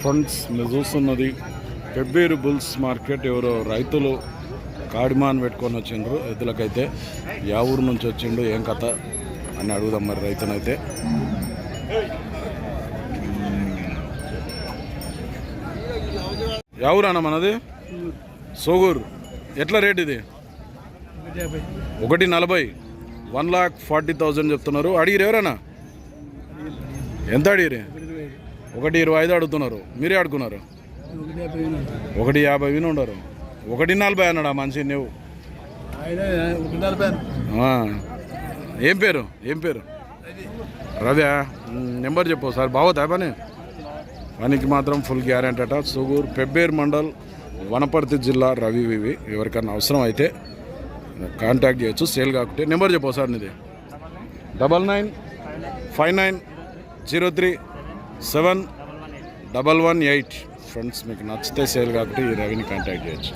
Friends మీరు చూస్తున్నది Pebbair bulls market. ఎవరో రైతులు కాడిమాన్ పెట్టుకొని వచ్చిండ్రు. ఎద్దులకైతే యా ఊరు నుంచి వచ్చిండు ఏం కథ? అని అడుగుదాం మరి రైతునైతే. యా ఊరు అన్న మనది? సోగూరు. ఎట్లా రేట్ ఇది? ఒకటి నలభై. వన్ లాక్ ఫార్టీ థౌజండ్ చెప్తున్నారు. అడిగిరు ఎవరన్నా? ఎంత అడిగిరి ఒకటి ఇరవై ఐదు అడుగుతున్నారు. మీరే అడుగుతున్నారు. ఒకటి యాభై విని ఉండరు. ఒకటి నలభై అన్నాడు ఆ మనిషి నువ్వు ఏం పేరు? ఏం పేరు? రవ్యా నెంబర్ చెప్పు సార్ బాగోతా పని? పనికి మాత్రం ఫుల్ గ్యారెంటీ అట. సుగూర్ పెబ్బేర్ మండల్ వనపర్తి జిల్లా రవి వివి. ఎవరికన్నా అవసరం అయితే కాంటాక్ట్ చేయొచ్చు. సేల్ కాకుంటే నెంబర్ చెప్పు సార్ నీది. Double nine five nine zero three seven double one eight. Friends మీకు నచ్చితే సేల్ కాబట్టి ఈ రవిని కాంటాక్ట్ చేయొచ్చు.